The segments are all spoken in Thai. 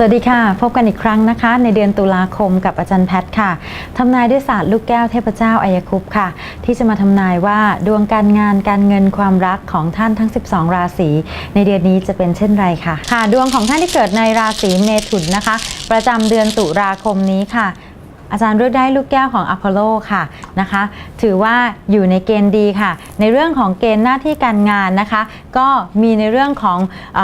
สวัสดีค่ะ พบกันอีกครั้งนะคะ ในเดือนตุลาคมกับอาจารย์แพทย์ค่ะทำนายด้วยศาสตร์ลูกแก้วเทพเจ้าอายคุปต์ค่ะ ที่จะมาทำนายว่าดวงการงานการเงินความรักของท่านทั้ง 12 ราศีในเดือนนี้จะเป็นเช่นไรค่ะ ค่ะ ดวงของท่านที่เกิดในราศีเมถุนนะคะ ประจำเดือนตุลาคมนี้ค่ะอาจารย์เลือกได้ลูกแก้วของอพอลโลค่ะนะคะ ถือว่าอยู่ในเกณฑ์ดีค่ะ ในเรื่องของเกณฑ์หน้าที่การงานนะคะ ก็มีในเรื่องของอ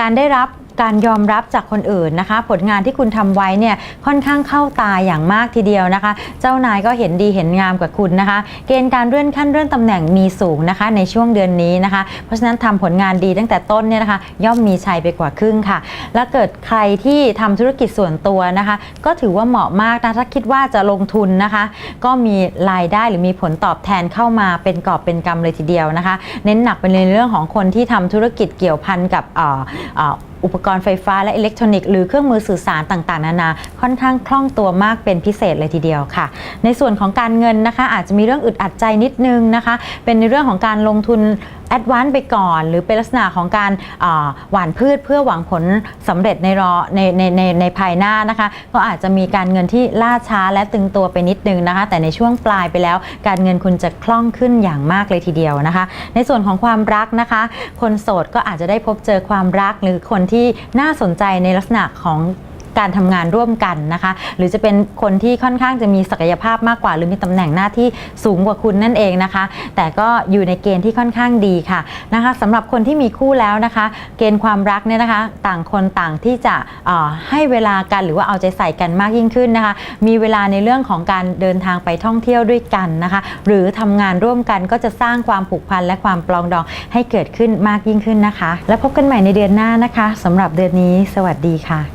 การได้รับ การยอมรับจากคนอื่นนะคะ ผลงานที่คุณทำไว้เนี่ยค่อนข้างเข้าตาอย่างมากทีเดียวนะคะ เจ้านายก็เห็นดีเห็นงามกว่าคุณนะคะ เกณฑ์การเลื่อนขั้นเลื่อนตำแหน่งมีสูงนะคะ ในช่วงเดือนนี้นะคะ เพราะฉะนั้นทำผลงานดีตั้งแต่ต้นเนี่ยนะคะย่อมมีชัยไปกว่าครึ่งค่ะ และเกิดใครที่ทำธุรกิจส่วนตัวนะคะ ก็ถือว่าเหมาะมากนะถ้าคิดว่าจะลงทุนนะคะ ก็มีรายได้หรือมีผลตอบแทนเข้ามาเป็นกอบเป็นกำเลยทีเดียวนะคะ เน้นหนักไปในเรื่องของคนที่ทำธุรกิจเกี่ยวพันกับ อุปกรณ์ไฟฟ้าและอิเล็กทรอนิกส์หรือเครื่องมือสื่อสารต่างๆ นานา ค่อนข้างคล่องตัวมากเป็นพิเศษเลยทีเดียวค่ะ ในส่วนของการเงินนะคะ อาจจะมีเรื่องอึดอัดใจนิดนึงนะคะ เป็นในเรื่องของการลงทุน แอดวานซ์ไปก่อน หรือเป็นลักษณะของการหว่านพืชเพื่อหวังผลสำเร็จในรอในในในในภายหน้านะคะ ก็อาจจะมีการเงินที่ล่าช้าและตึงตัวไปนิดนึงนะคะ แต่ในช่วงปลายไปแล้ว การเงินคุณจะคล่องขึ้นอย่างมากเลยทีเดียวนะคะ ในส่วนของความรักนะคะ คนโสดก็อาจจะได้พบเจอความรักหรือคนที่น่าสนใจในลักษณะของ การทำงานร่วมกันนะคะ หรือจะเป็นคนที่ค่อนข้างจะมีศักยภาพมากกว่า หรือมีตำแหน่งหน้าที่สูงกว่าคุณนั่นเองนะคะ แต่ก็อยู่ในเกณฑ์ที่ค่อนข้างดีค่ะนะคะสำหรับคนที่มีคู่แล้วนะคะ เกณฑ์ความรักเนี่ยนะคะ ต่างคนต่างที่จะให้เวลากันหรือว่าเอาใจใส่กันมากยิ่งขึ้นนะคะ มีเวลาในเรื่องของการเดินทางไปท่องเที่ยวด้วยกันนะคะ หรือทำงานร่วมกันก็จะสร้างความผูกพันและความปลองดองให้เกิดขึ้นมากยิ่งขึ้นนะคะ แล้วพบกันใหม่ในเดือนหน้านะคะสำหรับเดือนนี้ สวัสดีค่ะ